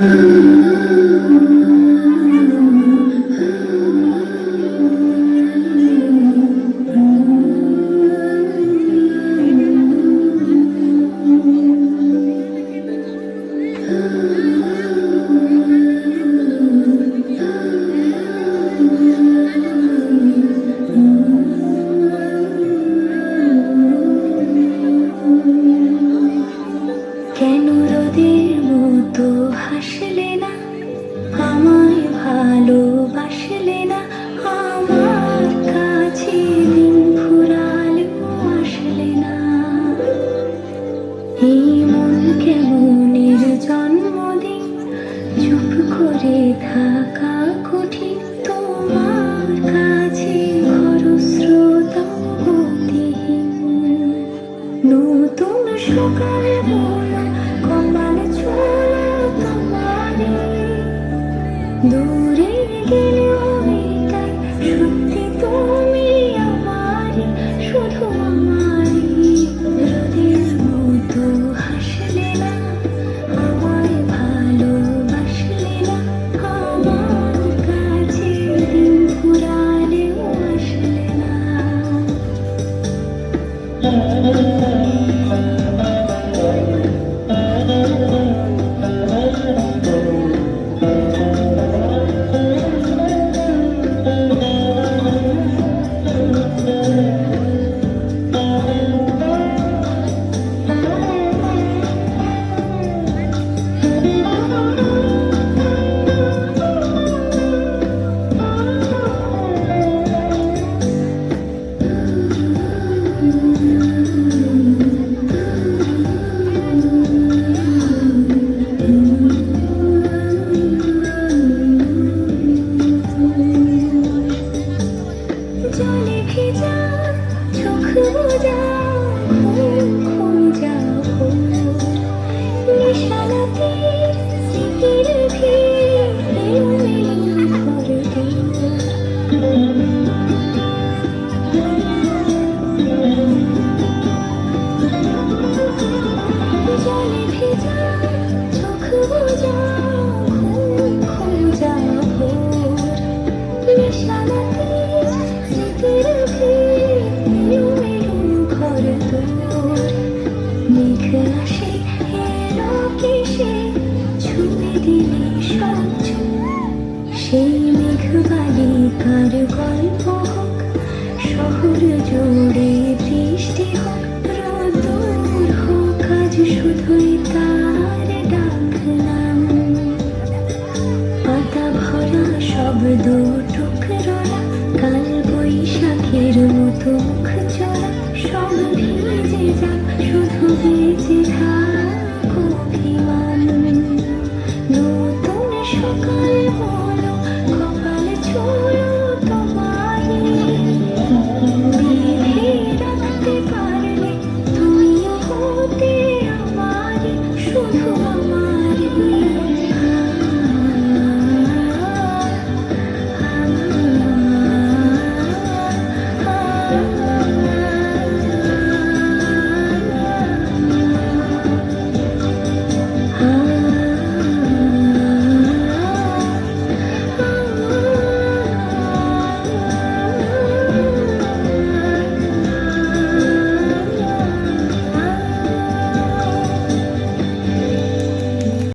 Ooh. কেন মতো হাসলে না, আমায় ভালোবাসলে না, আমার কাছে দিন ফুরালেও আসলে না। এই মন কেমনের জন্মদিন চুপ করে থাকা দূরে গেলেও এটাই সত্যি তুমি আমারই শুধু আমারই রোদের মতো হাসলে না, আমায় ভালোবাসলে না। আমার কাছে দিন ফুরালেও আসলে না। 这里披着秋裤的。সেই মেঘ বালিকার গল্প হোক, শহর জোড়ে বৃষ্টি হোক শুধুই তার ডাকলাম পাতা শব্দ টুকরোরা কাল বৈশাখের মতো শুধু